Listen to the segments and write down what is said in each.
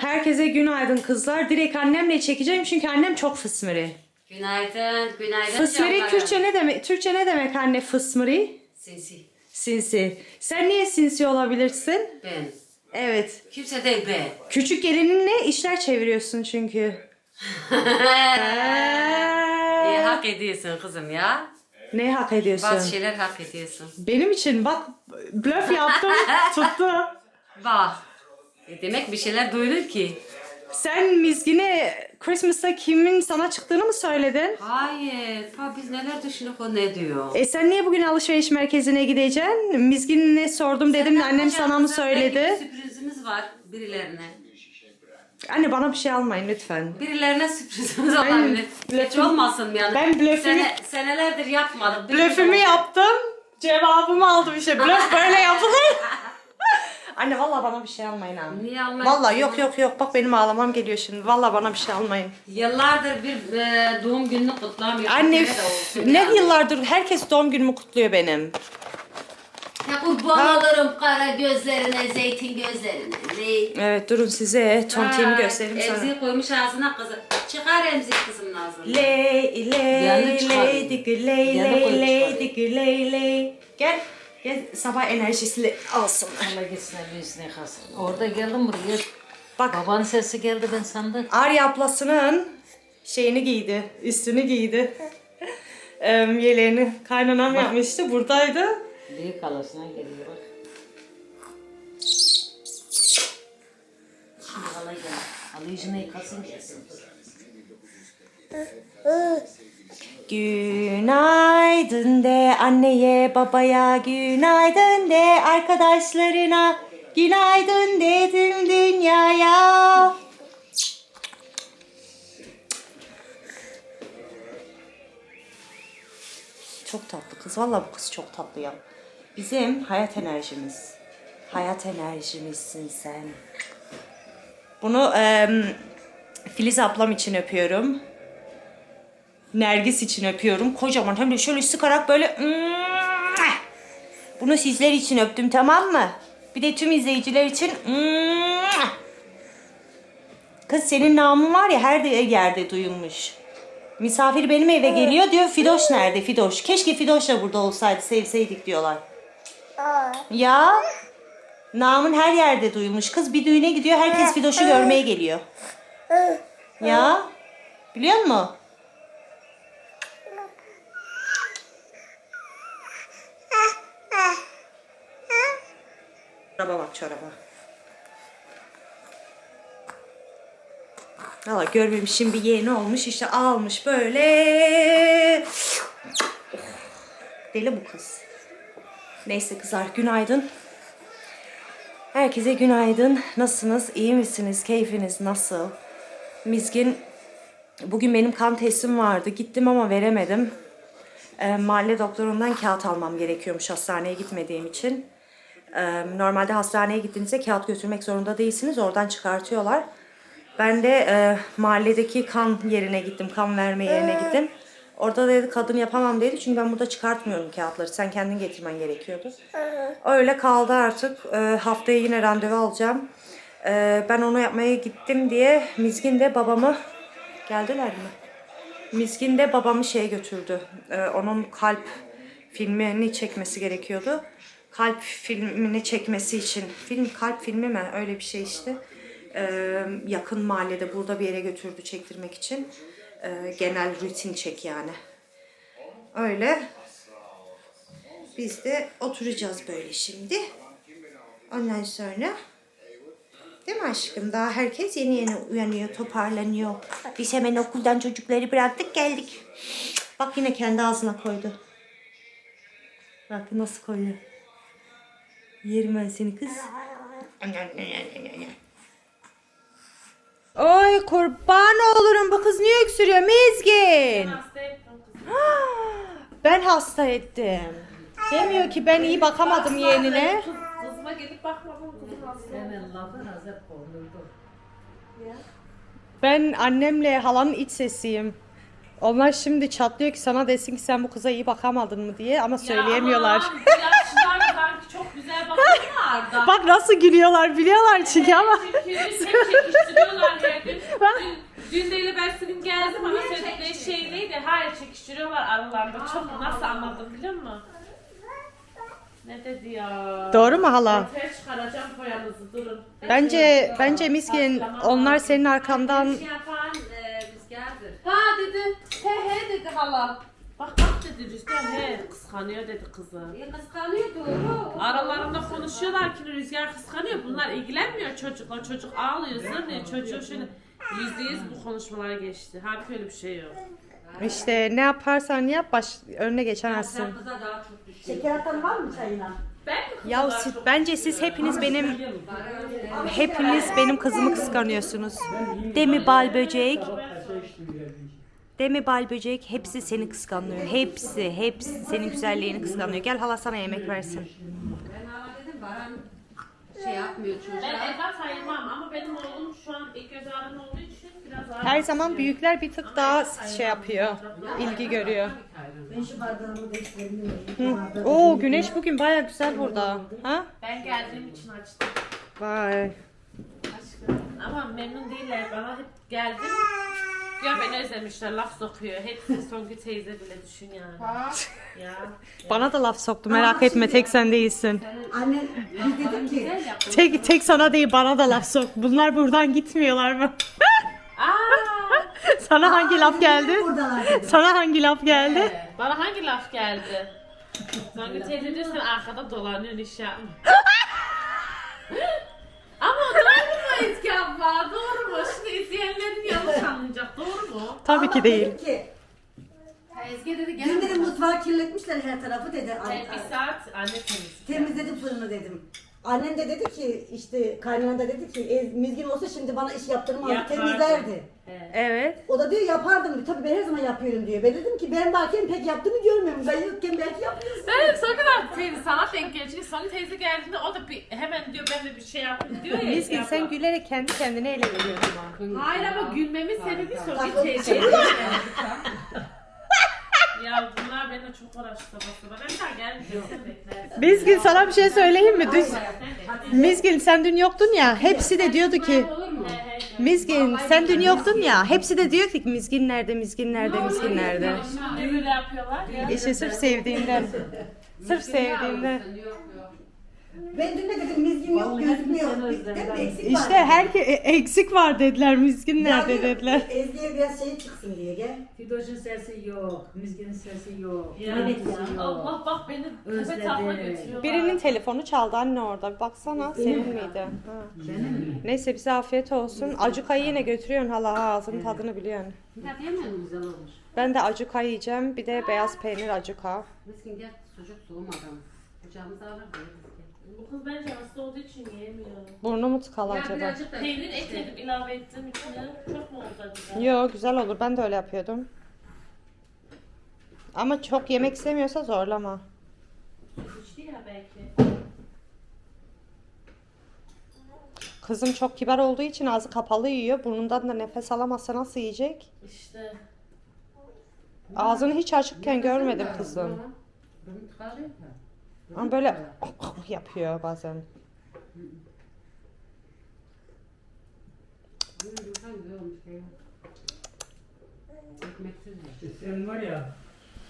Herkese günaydın kızlar. Direkt annemle çekeceğim çünkü annem çok fısmırı. Günaydın, günaydın. Fısmırı. Türkçe ne demek? Türkçe ne demek anne fısmırı? Sinsi. Sinsi. Sen niye sinsi olabilirsin? Ben. Evet. Kimse değil ben. Küçük gelininle işler çeviriyorsun çünkü. İyi hak ediyorsun kızım ya. Ne hak ediyorsun? Bazı şeyler hak ediyorsun. Benim için bak blöf yaptım tuttu. Bak. E demek bir şeyler duyulur ki. Sen Mizgin'e Christmas'ta kimin sana çıktığını mı söyledin? Hayır. Ha, biz neler düşünüp o ne diyor? E sen niye bugün alışveriş merkezine gideceksin? Mizgin'e sordum dedim de annem sana mı söyledi? Bir sürprizimiz var birilerine. Anne bana bir şey almayın lütfen. Birilerine sürprizimiz olabilir. Hiç blöfüm- olmasın yani. ben blöfümü- Sene, senelerdir yapmadım. Blöfümü yaptım. Cevabımı aldım işte. Blöf böyle yapılır. Anne vallahi bana bir şey almayın ha. Niye almayın? Vallahi yok yok yok. Bak benim ağlamam geliyor şimdi. Vallahi bana bir şey almayın. Yıllardır bir e, doğum gününü kutlamıyorum. Anne olsun ne yani. yıllardır herkes doğum günümü kutluyor benim. Ya kurban olurum kara gözlerine, zeytin gözlerine. Ne? Evet durun size tontiğimi Ha, göstereyim sonra. Emziği koymuş ağzına kızı. Çıkar emzik kızımın ağzına. Ley ley çıkardı. ley digü ley ley koyup ley çıkardı. digü ley ley. Gel. Gel sabah enerjisini alsınlar. Allah gitsin büyüsüne kalsın. Orada geldim buraya. Bak Babanın sesi geldi ben sandım. Arya ablasının şeyini giydi. Üstünü giydi. Yeleğini kaynanam yapmıştı. Buradaydı. Büyük halasına geliyor bak. Şimdi hala gel. Halı yüzüne yıkasın gelsin. Günaydın de anneye babaya günaydın de arkadaşlarına günaydın de tüm dünyaya. Çok tatlı kız. Vallahi bu kız çok tatlı ya. Bizim hayat enerjimiz. Hayat enerjimizsin sen. Bunu em, Filiz ablam için öpüyorum. Nergis için öpüyorum. Kocaman hem de şöyle sıkarak böyle bunu sizler için öptüm tamam mı? Bir de tüm izleyiciler için Kız senin namın var ya her de- yerde duyulmuş. Misafir benim eve geliyor diyor Fidoş nerede Fidoş? Keşke Fidoş da burada olsaydı sevseydik diyorlar. Ya namın her yerde duyulmuş. Kız bir düğüne gidiyor herkes Fidoş'u görmeye geliyor. Ya biliyor musun? Çoraba bak çoraba. Valla görmemişim bir yeğeni olmuş işte almış böyle. Deli bu kız. Neyse kızlar günaydın. Herkese günaydın. Nasılsınız? İyi misiniz? Keyfiniz nasıl? Mizgin bugün benim kan testim vardı. Gittim ama veremedim. Ee, mahalle doktorundan kağıt almam gerekiyormuş hastaneye gitmediğim için. Normalde hastaneye gittiğinizde kağıt götürmek zorunda değilsiniz. Oradan çıkartıyorlar. Ben de e, mahalledeki kan yerine gittim. Kan verme yerine gittim. Orada dedi kadın yapamam dedi. Çünkü ben burada çıkartmıyorum kağıtları. Sen kendin getirmen gerekiyordu. Öyle kaldı artık. E, haftaya yine randevu alacağım. E, ben onu yapmaya gittim diye Mizgin de babamı geldiler mi? Mizgin de babamı şeye götürdü. E, onun kalp filmini çekmesi gerekiyordu. Kalp filmini çekmesi için. Film kalp filmi mi? Öyle bir şey işte. Ee, yakın mahallede burada bir yere götürdü çektirmek için. Ee, genel rutin çek yani. Öyle. Biz de oturacağız böyle şimdi. Ondan sonra Değil mi aşkım? Daha herkes yeni yeni uyanıyor, toparlanıyor. Biz hemen okuldan çocukları bıraktık geldik. Bak yine kendi ağzına koydu. Bak nasıl koyuyor. Yerim ben seni kız. Oy kurban olurum bu kız niye öksürüyor Mizgin? Ben hasta ettim. Demiyor ki ben iyi bakamadım yeğenine. Kızıma gelip bakmadım hasta. Ben annemle halanın iç sesiyim. Onlar şimdi çatlıyor ki sana desin ki sen bu kıza iyi bakamadın mı diye ama söyleyemiyorlar. Ya aman, çok güzel bakıyorlar. aralarda. Bak nasıl gülüyorlar biliyorlar çünkü ama. Çünkü hep çekiştiriyorlar her gün. Dün, dün de ile Bersin'in geldim ama söyledikleri şey neydi? Hayır çekiştiriyorlar aralarında. Çok nasıl anladım biliyor musun? Ne dedi ya? Doğru mu hala? Ortaya çıkaracağım koyanızı durun. Bence bence miskin onlar senin arkandan Şey yapan e, rüzgardır. Ha dedi. He he dedi hala. Bak bak dedi Rüzgar he kıskanıyor dedi kızı. E, kıskanıyor doğru. Aralarında konuşuyorlar ki Rüzgar kıskanıyor. Bunlar ilgilenmiyor çocukla. Çocuk ağlıyor, zırlıyor. Çocuğu şöyle yüzde yüz bu konuşmalar geçti. Halbuki öyle bir şey yok. işte ne yaparsan yap baş önüne geçemezsin. Sen kıza daha çok düşün. Şeker atan var mı çayına? Ben mi Ya daha siz, çok bence siz hepiniz benim hepiniz benim kızımı kıskanıyorsunuz. Demi bal böcek. Demi bal böcek hepsi seni kıskanıyor. Hepsi, hepsi senin güzelliğini kıskanıyor. Gel hala sana yemek versin. Ben hala dedim Baran şey yapmıyor Ben çocuğa. evlat sayılmam ama benim oğlum şu an ilk göz ağrım olduğu için biraz ağır. Her zaman büyükler bir tık daha şey yapıyor. ilgi görüyor. Ben şu bardağımı değiştirebilirim. Oo güneş bugün baya güzel burada. Ha? Ben geldiğim için açtım. Vay. Ama memnun değiller. Bana hep geldim. Ya beni özlemişler. Laf sokuyor. Hepsi Songül teyze bile düşün yani. ya. Bana da laf soktu merak etme tek sen değilsin. Anne biz dedik ki Güzel yaptın. Tek, tek sana değil bana da laf sok. Bunlar buradan gitmiyorlar mı? Aa, Sana hangi laf geldi? buradalar dedi. Sana hangi laf geldi? bana hangi laf geldi? Songül teyze diyor sen arkada dolanıyorsun iş yapma. Doğru Ezgi abla? Doğru mu? Şimdi izleyenlerin yanlış anlayacak. Doğru mu? Tabii ki değil. Dedim ki Ezgi dedi dün gene dedim mutfağı kirletmişler her tarafı dedi. Ben Anne, bir saat anne temizliği. temizledim fırını dedim. Annem de dedi ki işte kaynana da dedi ki "E, Mizgin olsa şimdi bana iş yaptırmazdı Yapardı. temizlerdi. Evet. O da diyor yapardım diyor. Tabii ben her zaman yapıyorum diyor. Ben dedim ki ben varken pek yaptığını görmüyorum. Ben yokken belki yapıyorsun. Ben son kadar teyze sana denk gelecek. Sonra teyze geldiğinde o da bir, hemen diyor ben de bir şey yaptım diyor ya. Miskin Ezgi sen gülerek kendi kendine ama. Hayır ama gülmemin sebebi Songül o- teyze. ya bunlar benimle çok uğraştı sabah Ben sen beklersin. Miskin sana bir şey söyleyeyim mi? Dün. Miskin sen dün yoktun ya. Hepsi de diyordu ki. Miskin sen dün yoktun ya. Hepsi de diyor ki Miskin nerede, Miskin nerede, Miskin nerede. Böyle yapıyorlar ya. İşte sırf sevdiğinden. Sırf sevdiğinden. Yok yok. Ben dün de dedim Mizgin yok gözükmüyor. Dedim eksik var. İşte herke e, eksik var dediler. Miskin Ya nerede dediler. Ezgi'ye biraz şey çıksın diye gel. Fidoş'un sesi yok, Müzgin'in sesi yok. Ya. Sesi yok. Allah bak beni tepe Özledim. takla götürüyorlar. Birinin telefonu çaldı anne orada. Bir baksana senin miydi? Ha. Benim mi? Neyse bize afiyet olsun. Acukayı yine götürüyorsun hala ha, ağzının tadını biliyorsun. Ya diyemedim. Güzel olmuş. Ben de acuka yiyeceğim. Bir de beyaz peynir acuka. Miskin gel sucuk soğumadan. Kucağımıza alır yeriz. Bu kız bence hasta olduğu için yiyemiyor. Burnu mu tıkalı Ya acaba? birazcık da Peynir ekledim ilave ettim içine. Çok mu oldu acaba? Yo güzel olur. Ben de öyle yapıyordum. Ama çok yemek istemiyorsa zorlama. İçti ya belki. Kızım çok kibar olduğu için ağzı kapalı yiyor. Burnundan da nefes alamazsa nasıl yiyecek? İşte. Ağzını hiç açıkken görmedim kızım. Bunu tıkarıyor da. Ama böyle yapıyor bazen. İşte sen var ya,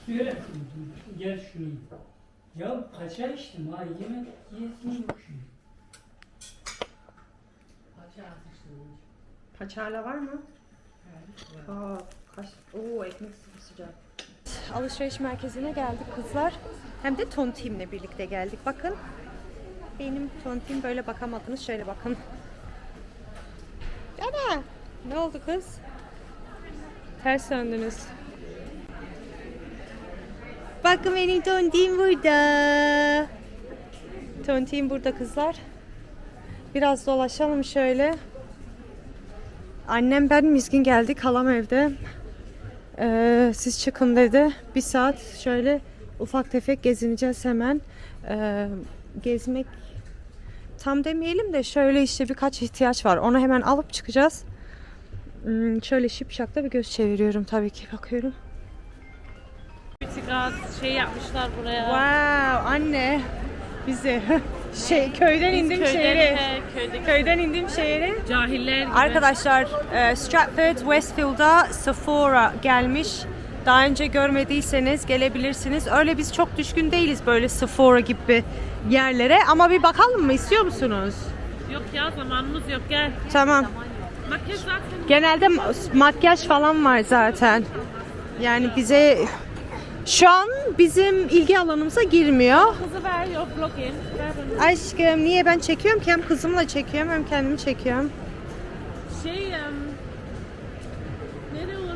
şunu, gel şunu. Ya paça içtim ha, yemek yiyesin yok şunu. Paça atıştırmış. Paçayla var mı? Aa, kaç... Oo, ekmek sıcak. Alışveriş merkezine geldik kızlar. Hem de tontimle birlikte geldik. Bakın. Benim tontim böyle bakamadınız. Şöyle bakın. Ana! Ne oldu kız? Ters döndünüz. Bakın benim tontim burada. Tontim burada kızlar. Biraz dolaşalım şöyle. Annem ben Mizgin geldik. Halam evde. Ee, siz çıkın dedi. Bir saat şöyle ufak tefek gezineceğiz hemen. Ee, gezmek tam demeyelim de şöyle işte birkaç ihtiyaç var. Onu hemen alıp çıkacağız. Hmm, şöyle şipşakta bir göz çeviriyorum tabii ki. Bakıyorum. Bir gaz şey yapmışlar buraya. Wow anne bizi Şey köyden indim Köyden, şehre. he, köyde Köyden indim şehre. cahiller gibi. Arkadaşlar e, Stratford Westfield'a Sephora gelmiş. Daha önce görmediyseniz gelebilirsiniz. Öyle biz çok düşkün değiliz böyle Sephora gibi yerlere. Ama bir bakalım mı istiyor musunuz? Yok ya zamanımız yok gel. Tamam. Makyaj zaten Genelde ma- makyaj falan var zaten. Yani bize şu an bizim ilgi alanımıza girmiyor. kızı ver yok login. Ver onu. Aşkım niye ben çekiyorum ki hem kızımla çekiyorum hem kendimi çekiyorum. Şey Nereye olur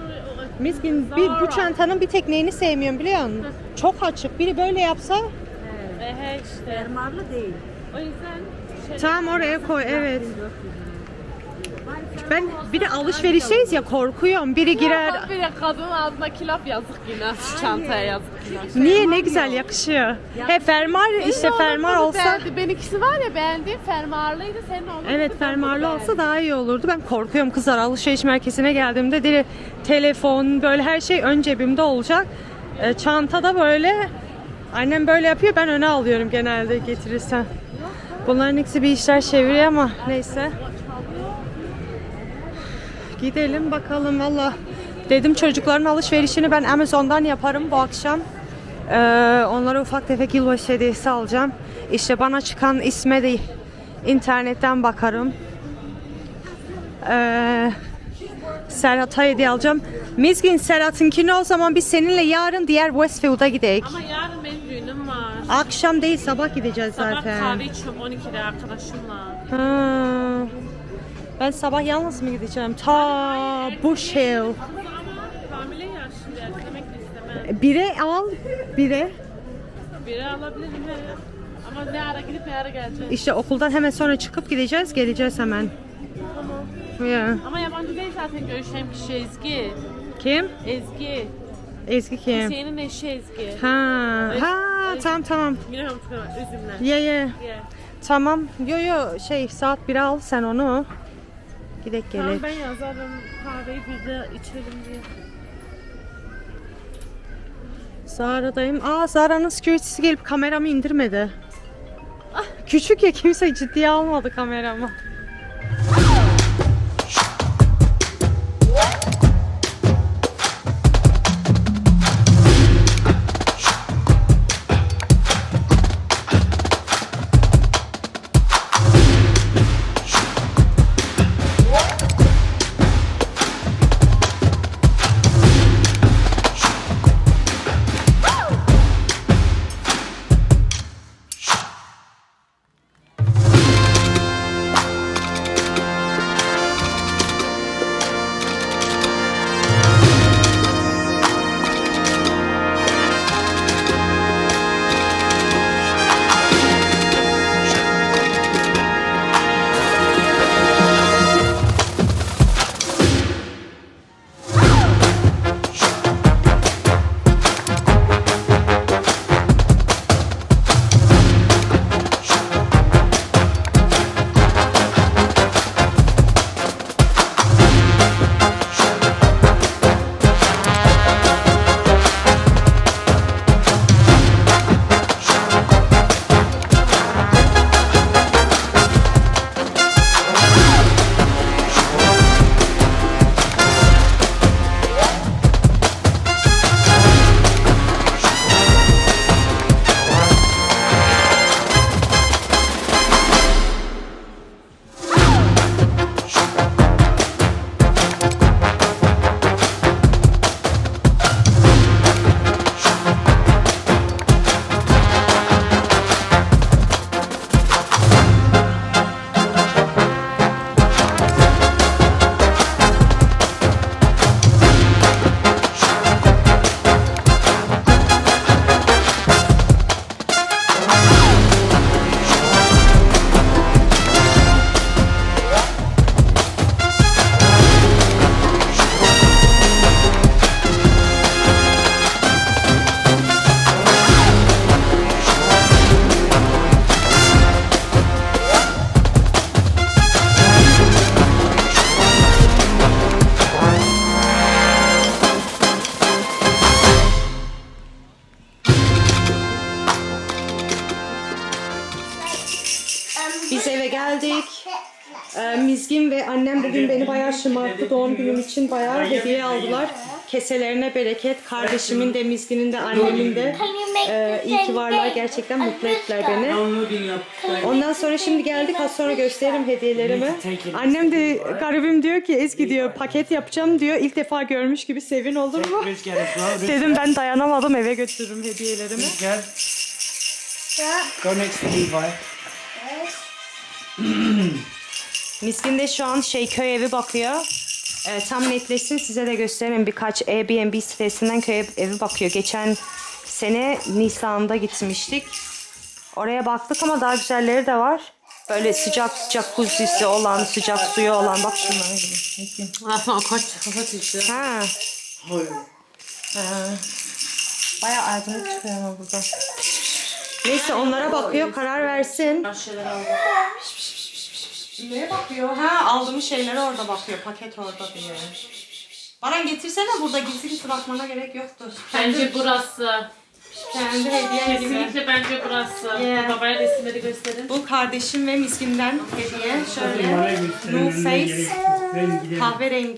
o- Miskin bir, bu Zara. çantanın bir tek neyini sevmiyorum biliyor musun? Çok açık. Biri böyle yapsa Ehe işte. Fermarlı değil. O yüzden şey, Tamam oraya koy evet. Ben bir de alışverişteyiz ya korkuyorum. Biri girer. Bir de kadının ağzına kilap yazık yine. Çantaya yazık yine. Niye ne güzel yakışıyor. He fermuar işte fermuar olsa. Beğendi. Benimkisi var ya beğendiğim fermuarlıydı. Senin onun Evet fermuarlı olsa daha iyi olurdu. Ben korkuyorum kızlar alışveriş merkezine geldiğimde direkt telefon böyle her şey ön cebimde olacak. E, çantada böyle annem böyle yapıyor ben öne alıyorum genelde getirirsen. Bunların ikisi bir işler çeviriyor ama neyse. Gidelim bakalım valla. Dedim çocukların alışverişini ben Amazon'dan yaparım bu akşam. Ee, onlara ufak tefek yılbaşı hediyesi alacağım. İşte bana çıkan isme de internetten bakarım. Ee, Serhat'a hediye alacağım. Mizgin Serhat'ınkini o zaman biz seninle yarın diğer Westfield'a gidelim. Ama yarın benim düğünüm var. Akşam değil sabah gideceğiz Sabah zaten. kahve içiyorum 12'de arkadaşımla. Ha. Ben sabah yalnız mı gideceğim? Ta hamile ya şimdi ertelemek de istemem. Bire al, bire. Biri alabilirim he. Ama ne ara gidip ne ara geleceğim. İşte okuldan hemen sonra çıkıp gideceğiz, geleceğiz hemen. Ya. Ama yabancı değil zaten görüşeceğim kişi Ezgi. Kim? Ezgi. Ezgi kim? Hüseyin'in eşi Ezgi. Ha, ha tamam tamam. Bilmiyorum çıkıyor üzümle. Ye ye. Ye. Tamam. Yo yo şey saat 1'e al sen onu. Gidek Tamam gelek. ben yazarım kahveyi bir de içelim diye. Zara'dayım. Aa Zara'nın security'si gelip kameramı indirmedi. Ah, küçük ya kimse ciddiye almadı kameramı. Ve annem bugün beni bayağı şımarttı. Doğum günüm için bayağı hediye aldılar. Keselerine bereket. Kardeşimin de, Mizgin'in de, annemin de. Ee, iyi ki varlar. Gerçekten mutlu ettiler beni. Ondan sonra şimdi geldik. Az sonra gösteririm hediyelerimi. Annem de garibim diyor ki Ezgi diyor paket yapacağım diyor. İlk defa görmüş gibi sevin olur mu? Dedim ben dayanamadım eve götürürüm hediyelerimi. Gel. Go next to Levi. Miskin de şu an şey köy evi bakıyor. Ee, tam netleşsin size de göstereyim. Birkaç Airbnb sitesinden köy evi bakıyor. Geçen sene Nisan'da gitmiştik. Oraya baktık ama daha güzelleri de var. Böyle sıcak jacuzzi'si olan, sıcak suyu olan. Bak şunlara gibi. Kaç kaç işte. Ha. Ha. Bayağı aydınlık çıkıyor ama burada. Neyse onlara bakıyor karar versin. Neye bakıyor? Ha aldığımız şeylere orada bakıyor. Paket orada diyor. Baran getirsene burada gizli gizli bakmana gerek yoktur. Bence burası. Kendi hediye gibi. Kesinlikle bence burası. Yeah. Babaya resimleri gösterin. Bu kardeşim ve miskinden hediye. Şöyle göstermene face gerek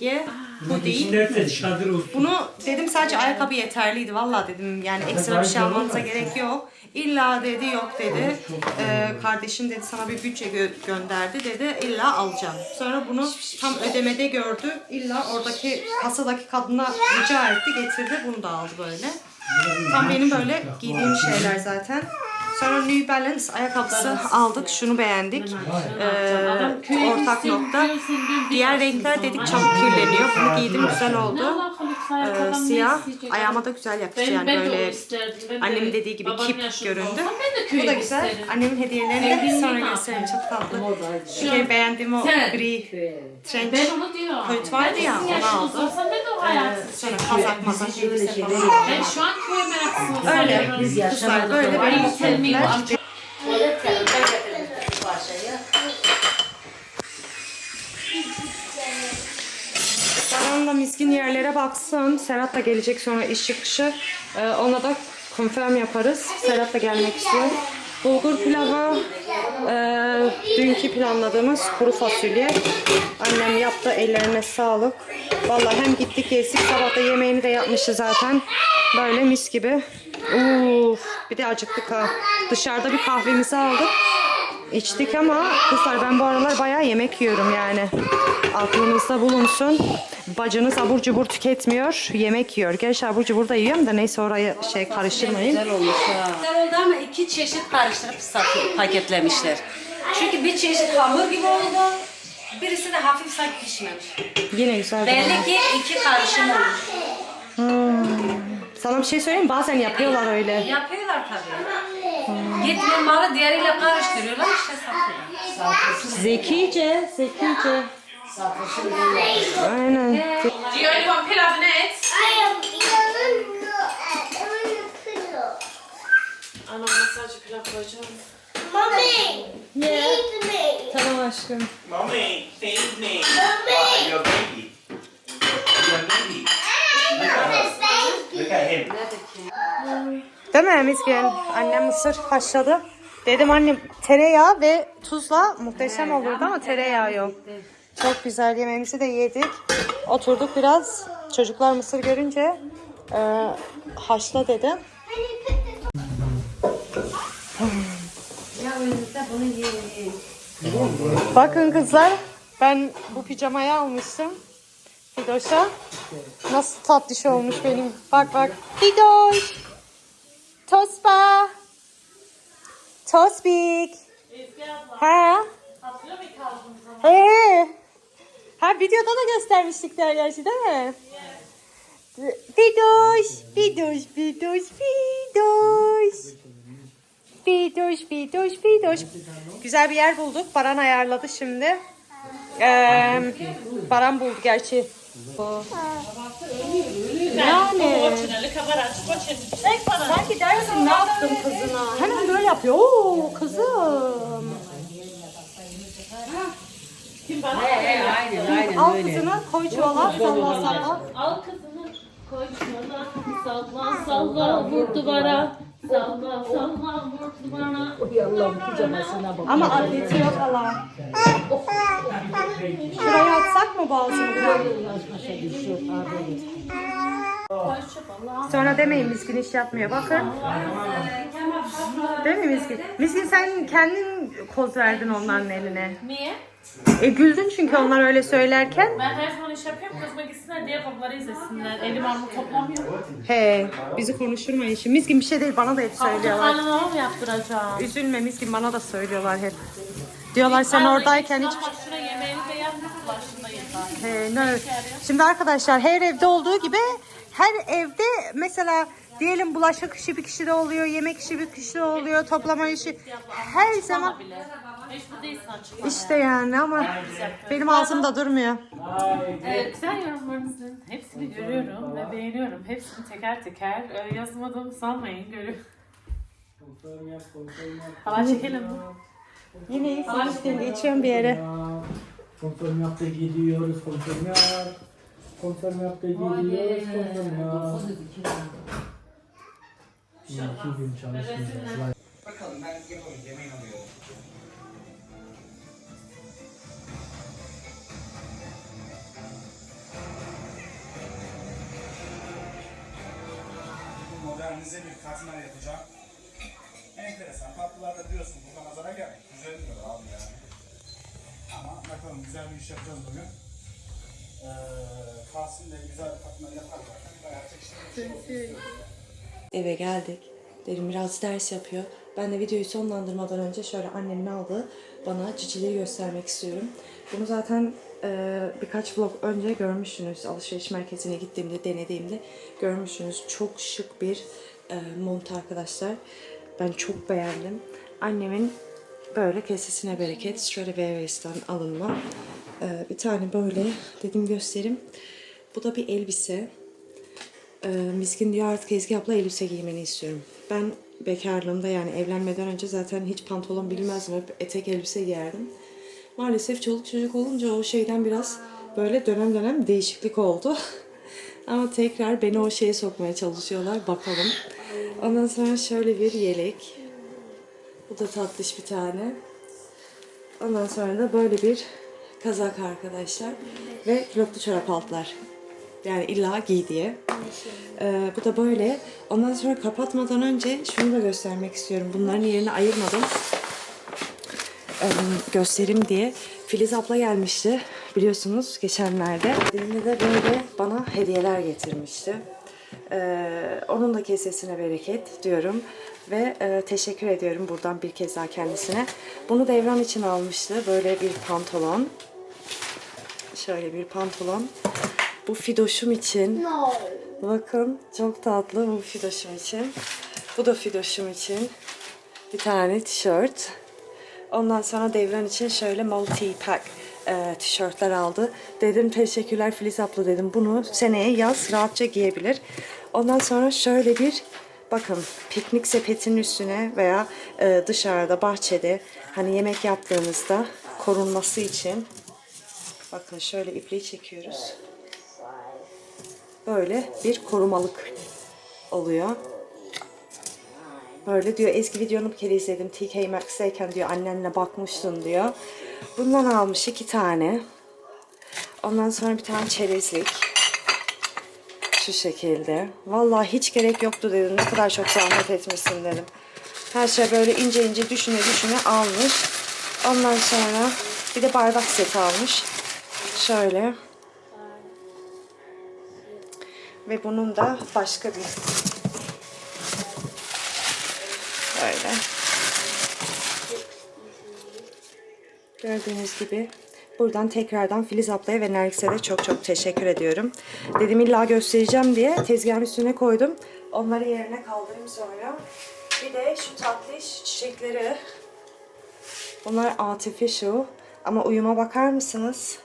çadır olsun. Bunu dedim sadece ayakkabı yeterliydi. Vallahi dedim yani ekstra bir şey almanıza gerek yok. İlla dedi yok dedi. Ee, kardeşin dedi sana bir bütçe gö- gönderdi dedi. İlla alacağım. Sonra bunu tam ödemede gördü. İlla oradaki kasadaki kadına rica etti getirdi. Bunu da aldı böyle. Tam benim böyle giydiğim şeyler zaten. Sonra New Balance ayakkabısı aldık. Şunu beğendik. Ee, ortak nokta. Diğer renkler dedik çabuk kirleniyor. Bunu giydim güzel oldu. Ee, siyah. Ayağıma da güzel yakıştı yani böyle annemin dediği gibi kip göründü. Bu da güzel. Annemin hediyelerini de sonra göstereyim. Çok tatlı. Bir kere beğendiğim o gri trench. Ben onu diyorum. Koyut vardı ya, Ben de onu aldım. Ee, sonra kazak mazak elbise falan. Ben şu an köy meraklısıyım. Öyle. Kızlar böyle benim Mutlular. amca. Da miskin yerlere baksın. Serhat da gelecek sonra iş çıkışı. Ee, ona da konfirm yaparız. Serhat da gelmek istiyor. Bulgur pilavı, e, dünkü planladığımız kuru fasulye. Annem yaptı, ellerine sağlık. Vallahi hem gittik gezdik, sabah da yemeğini de yapmıştı zaten. Böyle mis gibi. Uf, bir de acıktık ha. Dışarıda bir kahvemizi aldık. İçtik ama kızlar ben bu aralar bayağı yemek yiyorum yani. Aklınızda bulunsun. Bacınız abur cubur tüketmiyor, yemek yiyor. Gerçi abur cubur da yiyorum da neyse orayı şey karıştırmayın. Güzel olmuş ha. Güzel oldu ama iki çeşit karıştırıp satıyor, paketlemişler. Çünkü bir çeşit hamur gibi oldu. Birisi de hafif sanki pişmemiş. Yine güzel. Belli ki iki karışım olmuş. Sana bir şey söyleyeyim mi? Bazen yapıyorlar öyle. Yapıyorlar tabii. Gitmiyor malı diğeriyle karıştırıyorlar işte satıyorlar. Zekice, zekice. Aynen. Do you only want pilav and eggs? I am eating the pillow. Ana sadece pilav koyacağım. Mommy, feed me. Tamam aşkım. Mommy, feed me. Are you a baby? A baby. Look at him. Değil mi Mizgin? Annem mısır haşladı. Dedim annem tereyağı ve tuzla muhteşem olurdu ama tereyağı yok. Çok güzel yemeğimizi de yedik. Oturduk biraz. Çocuklar mısır görünce e, haşla dedim. Bakın kızlar ben bu pijamayı almıştım. Fidoş'a. Nasıl tatlış olmuş benim. Bak bak. Fidoş. Tospa. Tospik. Ha? Hatırlıyor? He. Ha videoda da göstermiştik der gerçi değil mi? Fidoş, Fidoş, Fidoş, Fidoş. Fidoş, Fidoş, Fidoş. Güzel bir yer bulduk. Baran ayarladı şimdi. Ee, Baran buldu gerçi. Yani. Sanki dersin ne yaptım kızına? Hemen böyle yapıyor. Oo kızım. Kim bana? Aynen aynen Al kızını koy çuvala salla salla. Al kızını. Koy şuna. Salla salla vur duvara. Salla salla vur bana. Pijamasına bak. Ama atleti yok hala. Şuraya atsak mı bazını biraz? Şey. Sonra demeyin Miskin iş yapmıyor. Bakın. Değil mi Miskin? Miskin sen kendin koz verdin onların eline. Niye? E güldün çünkü onlar öyle söylerken. Ben her zaman iş yapıyorum. Kızma gitsinler diğer kapıları izlesinler. Elim armut toplamıyor. He, bizi konuşturmayın şimdi. Miskin bir şey değil, bana da hep söylüyorlar. Halime mı yaptıracağım? Üzülme Miskin, bana da söylüyorlar hep. Diyorlar sen oradayken hiç... Bak şuna yemeğini de yapmış başındayım ben. He, ne? Şimdi arkadaşlar her evde olduğu gibi her evde mesela diyelim bulaşık işi bir kişide oluyor, yemek işi bir kişide oluyor, toplama işi her zaman bile. İşte yani ama benim ağzımda durmuyor. Ee, güzel yorumlarınızın hepsini görüyorum ve beğeniyorum. Hepsini teker teker e, yazmadığımı sanmayın görüyorum. Hala çekelim mi? Yine iyi Miskin, geçiyorum bir yere. Konferm yaptı gidiyoruz konferm yap. Konferm yaptı gidiyoruz konferm yap. İki gün çalışmayacağız. Bakalım ben yapabileceğime Modernize bir katmer yapacağım. Enteresan. Tatlılarda diyorsun buradan nazara gel. Güzel diyor abi yani. Ama bakalım güzel bir iş yapacağız bugün. Ee, de güzel bir katmer yapar zaten. Bayağı bir şey. Eve geldik. Derin biraz ders yapıyor. Ben de videoyu sonlandırmadan önce şöyle annemin aldığı bana cicileri göstermek istiyorum. Bunu zaten e, birkaç vlog önce görmüşsünüz. Alışveriş merkezine gittiğimde, denediğimde görmüşsünüz. Çok şık bir e, mont arkadaşlar. Ben çok beğendim. Annemin böyle kesesine bereket Stradivarius'tan alınma. E, bir tane böyle dedim göstereyim. Bu da bir elbise. Ee, Miskin diyor artık Ezgi abla elbise giymeni istiyorum. Ben bekarlığımda yani evlenmeden önce zaten hiç pantolon bilmezdim. Hep etek elbise giyerdim. Maalesef çoluk çocuk olunca o şeyden biraz böyle dönem dönem değişiklik oldu. Ama tekrar beni o şeye sokmaya çalışıyorlar. Bakalım. Ondan sonra şöyle bir yelek. Bu da tatlış bir tane. Ondan sonra da böyle bir kazak arkadaşlar. Ve külotlu çorap altlar. Yani illa giy diye. Ee, bu da böyle. Ondan sonra kapatmadan önce şunu da göstermek istiyorum. Bunların yerini ayırmadım. Ee, göstereyim diye. Filiz abla gelmişti biliyorsunuz geçenlerde. Elinde de böyle bana hediyeler getirmişti. Ee, onun da kesesine bereket diyorum. Ve e, teşekkür ediyorum buradan bir kez daha kendisine. Bunu da Evren için almıştı. Böyle bir pantolon. Şöyle bir pantolon. Bu Fidoş'um için. No. Bakın çok tatlı bu Fidoş'um için. Bu da Fidoş'um için. Bir tane tişört. Ondan sonra Devran için şöyle multi-pack e, tişörtler aldı. Dedim teşekkürler Filiz abla dedim. Bunu seneye yaz rahatça giyebilir. Ondan sonra şöyle bir bakın piknik sepetinin üstüne veya e, dışarıda bahçede hani yemek yaptığımızda korunması için bakın şöyle ipliği çekiyoruz böyle bir korumalık oluyor. Böyle diyor eski videonu bir kere izledim. TK Maxx'teyken diyor annenle bakmıştın diyor. Bundan almış iki tane. Ondan sonra bir tane çerezlik. Şu şekilde. Vallahi hiç gerek yoktu dedim. Ne kadar çok zahmet etmişsin dedim. Her şey böyle ince ince düşüne düşüne almış. Ondan sonra bir de bardak seti almış. Şöyle. Ve bunun da başka bir böyle gördüğünüz gibi buradan tekrardan Filiz ablaya ve Nergis'e de çok çok teşekkür ediyorum. Dedim illa göstereceğim diye tezgahın üstüne koydum. Onları yerine kaldırayım sonra. Bir de şu tatlış çiçekleri. Bunlar artificial ama uyuma bakar mısınız?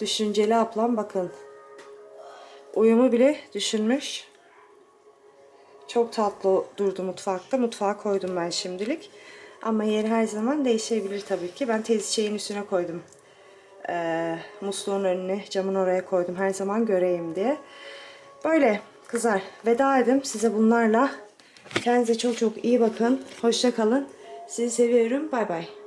Düşünceli ablam bakın. Uyumu bile düşünmüş. Çok tatlı durdu mutfakta. Mutfağa koydum ben şimdilik. Ama yeri her zaman değişebilir tabii ki. Ben tezi şeyin üstüne koydum. Ee, musluğun önüne, camın oraya koydum. Her zaman göreyim diye. Böyle kızlar veda edin. Size bunlarla Kendinize çok çok iyi bakın. Hoşça kalın. Sizi seviyorum. Bay bay.